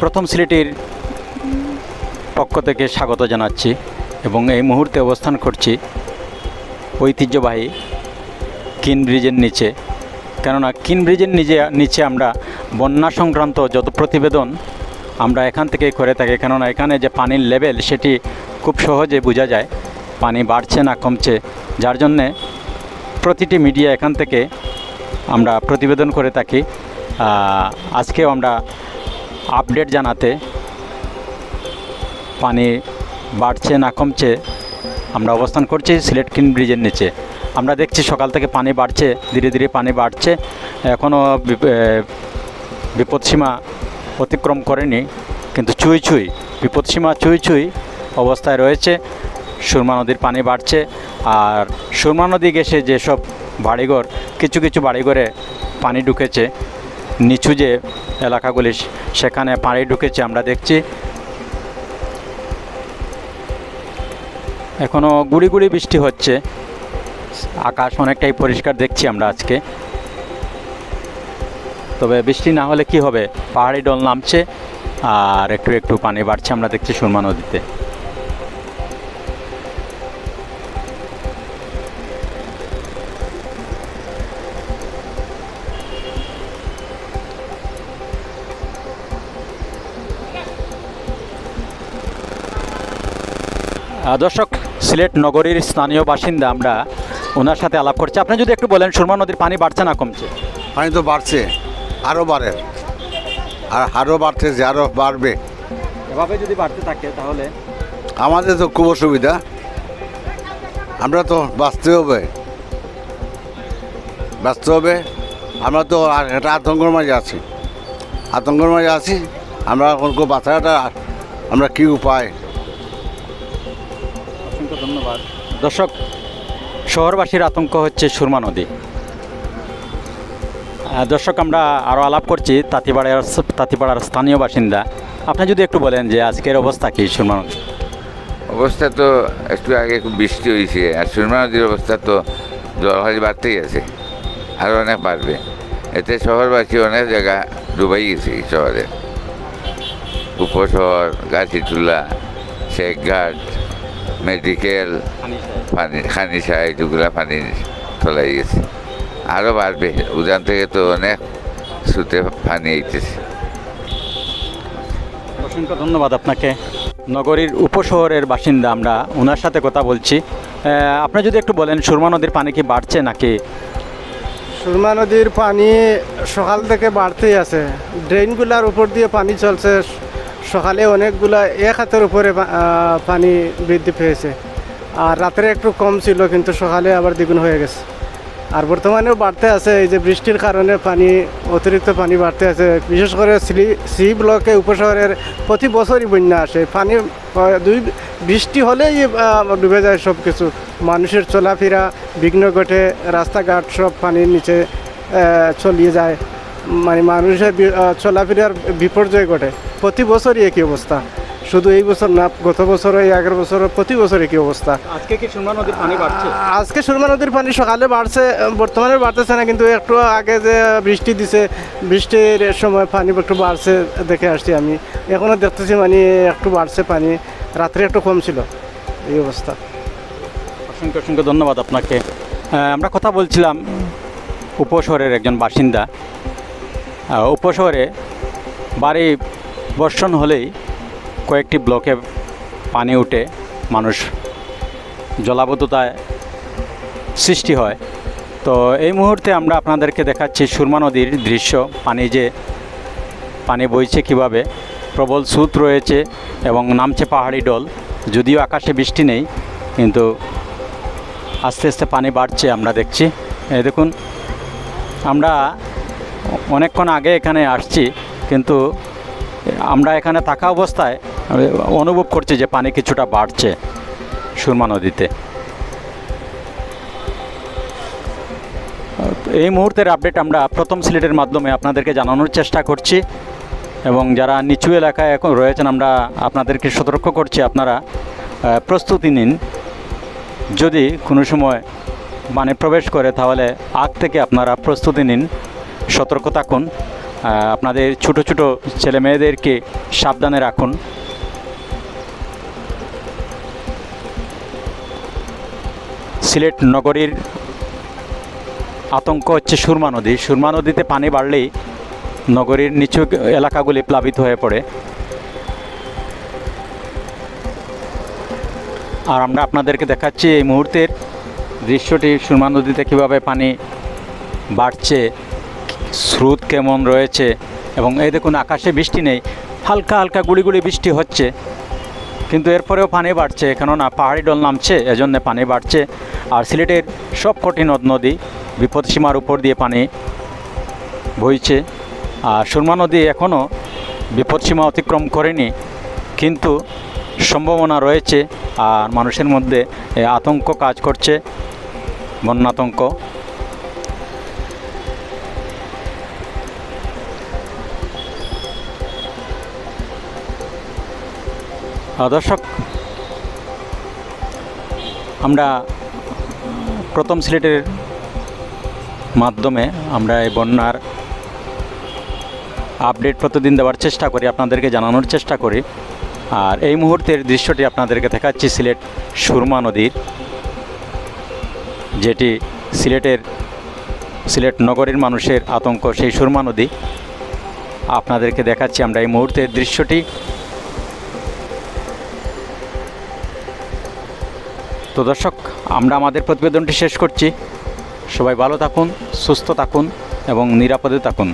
প্রথম সিলেটির পক্ষ থেকে স্বাগত জানাচ্ছি এবং এই মুহূর্তে অবস্থান করছি ঐতিহ্যবাহী কিন ব্রিজের নিচে। কেননা কিন ব্রিজের নিচে নিচে আমরা বন্যা সংক্রান্ত যত প্রতিবেদন আমরা এখান থেকেই করে থাকি। কেননা এখানে যে পানির লেভেল সেটি খুব সহজে বোঝা যায়। পানি বাড়ছে না কমছে, যার জন্যে প্রতিটি মিডিয়া এখান থেকে আমরা প্রতিবেদন করে থাকি। আজকেও আমরা আপডেট জানাতে পানি বাড়ছে না কমছে, আমরা অবস্থান করছি সিলেট কিন ব্রিজের নিচে। আমরা দেখছি সকাল থেকে পানি বাড়ছে, ধীরে ধীরে পানি বাড়ছে। এখনও বিপদসীমা অতিক্রম করেনি, কিন্তু চুই চুই বিপদসীমা চুই চুই অবস্থায় রয়েছে। সুরমা নদীর পানি বাড়ছে, আর সুরমা নদী গেছে যেসব বাড়িঘর, কিছু কিছু বাড়িঘরে পানি ঢুকেছে। নিচু যে এলাকাগুলি, সেখানে পানি ঢুকেছে, আমরা দেখছি। এখনও গুড়ি গুড়ি বৃষ্টি হচ্ছে। আকাশ অনেকটাই পরিষ্কার দেখছি আমরা আজকে। তবে বৃষ্টি না হলে কি হবে? পাহাড়ি ডল নামছে, আর একটু একটু পানি বাড়ছে, আমরা দেখছি সুরমা নদীতে। দর্শক সিলেট নগরীর স্থানীয় বাসিন্দা আমরা ওনার সাথে আলাপ করছি। আপনি যদি একটু বলেন সুরমা নদীর পানি বাড়ছে না কমছে? পানি তো বাড়ছে আরও বাড়ে। আর আরও বাড়তেছে আরও বাড়বে। এভাবে যদি বাড়তে থাকে তাহলে? আমাদের তো খুব অসুবিধা। আমরা তো বাঁচতে হবে। বাঁচতে হবে। আমরা তো আর একটা আতঙ্কর মাঝে আছি। আতঙ্কর মাঝে আছি। আমরা খুব বাঁচাটা আমরা কী উপায়? ধন্যবাদ। দর্শক শহরবাসীর আতঙ্ক হচ্ছে সুরমা নদী। দর্শক আমরা আরও আলাপ করছি তাঁতিপাড়ার তাঁতিপাড়ার স্থানীয় বাসিন্দা। আপনি যদি একটু বলেন যে আজকের অবস্থা কি সুরমা নদী? অবস্থা তো একটু আগে খুব বৃষ্টি হয়েছে আর সুরমা নদীর অবস্থা তো জলহারি বাড়তেই আছে আরও অনেক বাড়বে। এতে শহরবাসী অনেক জায়গা ডুবাই গেছে এই শহরে। উপশহর গাছিটুলা শেখঘাট মেডিকেল পানি খানিসা এইটুকুলা পানি তলাই গেছে। আরও বাড়বে উজান থেকে তো অনেক সুতে পানি আইতেছে। অসংখ্য ধন্যবাদ আপনাকে। নগরীর উপশহরের বাসিন্দা আমরা ওনার সাথে কথা বলছি। আপনি যদি একটু বলেন সুরমা নদীর পানি কি বাড়ছে নাকি? সুরমা নদীর পানি সকাল থেকে বাড়তেই আছে। ড্রেনগুলার উপর দিয়ে পানি চলছে সকালে অনেকগুলা এক হাতের উপরে পানি বৃদ্ধি পেয়েছে। আর রাত্রে একটু কম ছিল, কিন্তু সকালে আবার দ্বিগুণ হয়ে গেছে। আর বর্তমানেও বাড়তে আছে, এই যে বৃষ্টির কারণে পানি, অতিরিক্ত পানি বাড়তে আছে। বিশেষ করে সি সি ব্লকে উপশহরের প্রতি বছরই বন্যা আসে। পানি দুই বৃষ্টি হলেই ডুবে যায় সব কিছু মানুষের চলাফেরা, বিঘ্ন ঘটে, রাস্তাঘাট সব পানির নিচে চলিয়ে যায়। মানে মানুষের চলাফেরার বিপর্যয় ঘটে। প্রতি বছরই একই অবস্থা। শুধু এই বছর না গত বছর এই আগের বছর প্রতি বছর একই অবস্থা। আজকে কি সুরমা নদীর পানি বাড়ছে? আজকে সুরমা নদীর পানি সকালে বাড়ছে বর্তমানে বাড়তেছে না কিন্তু একটু আগে যে বৃষ্টি দিছে বৃষ্টির সময় পানি একটু বাড়ছে দেখে আসছি আমি। এখনও দেখতেছি মানে একটু বাড়ছে পানি রাত্রে একটু কম ছিল এই অবস্থা। অসংখ্য অসংখ্য ধন্যবাদ আপনাকে। আমরা কথা বলছিলাম উপশহরের একজন বাসিন্দা। উপশহরে বাড়ি বর্ষণ হলেই কয়েকটি ব্লকে পানি উঠে মানুষ জলাবদ্ধতায় সৃষ্টি হয়। তো এই মুহূর্তে আমরা আপনাদেরকে দেখাচ্ছি সুরমা নদীর দৃশ্য, পানি যে, পানি বইছে কীভাবে, প্রবল স্রোত রয়েছে এবং নামছে পাহাড়ি ডল। যদিও আকাশে বৃষ্টি নেই, কিন্তু আস্তে আস্তে পানি বাড়ছে আমরা দেখছি। এই দেখুন, আমরা অনেকক্ষণ আগে এখানে আসছি, কিন্তু আমরা এখানে থাকা অবস্থায় অনুভব করছি যে পানি কিছুটা বাড়ছে সুরমা নদীতে। এই মুহূর্তের আপডেট আমরা প্রথম সিলেটের মাধ্যমে আপনাদেরকে জানানোর চেষ্টা করছি এবং যারা নিচু এলাকায় এখন রয়েছেন, আমরা আপনাদেরকে সতর্ক করছি, আপনারা প্রস্তুতি নিন। যদি কোনো সময় মানে প্রবেশ করে, তাহলে আগ থেকে আপনারা প্রস্তুতি নিন, সতর্ক থাকুন। আপনাদের ছোট ছোট ছেলে মেয়েদেরকে সাবধানে রাখুন। সিলেট নগরীর আতঙ্ক হচ্ছে সুরমা নদী। সুরমা নদীতে পানি বাড়লেই নগরীর নিচু এলাকাগুলি প্লাবিত হয়ে পড়ে। আর আমরা আপনাদেরকে দেখাচ্ছি এই মুহূর্তের দৃশ্যটি সুরমা নদীতে কীভাবে পানি বাড়ছে, স্রোত কেমন রয়েছে? এবং এই দেখুন, আকাশে বৃষ্টি নেই। হালকা হালকা গুড়ি বৃষ্টি হচ্ছে। কিন্তু এরপরেও পানি বাড়ছে। কেননা পাহাড়ি ডল নামছে, এজন্য পানি বাড়ছে। আর সিলেটের সব কঠিন নদ নদী বিপদসীমার উপর দিয়ে পানি বইছে। আর সুরমা নদী এখনও বিপদসীমা অতিক্রম করেনি। কিন্তু সম্ভাবনা রয়েছে। আর মানুষের মধ্যে আতঙ্ক কাজ করছে। বন্যাতঙ্ক। দর্শক, আমরা প্রথম সিলেটের মাধ্যমে আমরা এই বন্যার আপডেট প্রতিদিন দেওয়ার চেষ্টা করি, আপনাদেরকে জানানোর চেষ্টা করি। আর এই মুহূর্তের দৃশ্যটি আপনাদেরকে দেখাচ্ছি সিলেট সুরমা নদীর, যেটি সিলেটের, সিলেট নগরীর মানুষের আতঙ্ক, সেই সুরমা নদী। আপনাদেরকে দেখাচ্ছি আমরা এই মুহূর্তের দৃশ্যটি। তো দর্শক, আমরা আমাদের প্রতিবেদনটি শেষ করছি। সবাই ভালো থাকুন, সুস্থ থাকুন এবং নিরাপদে থাকুন।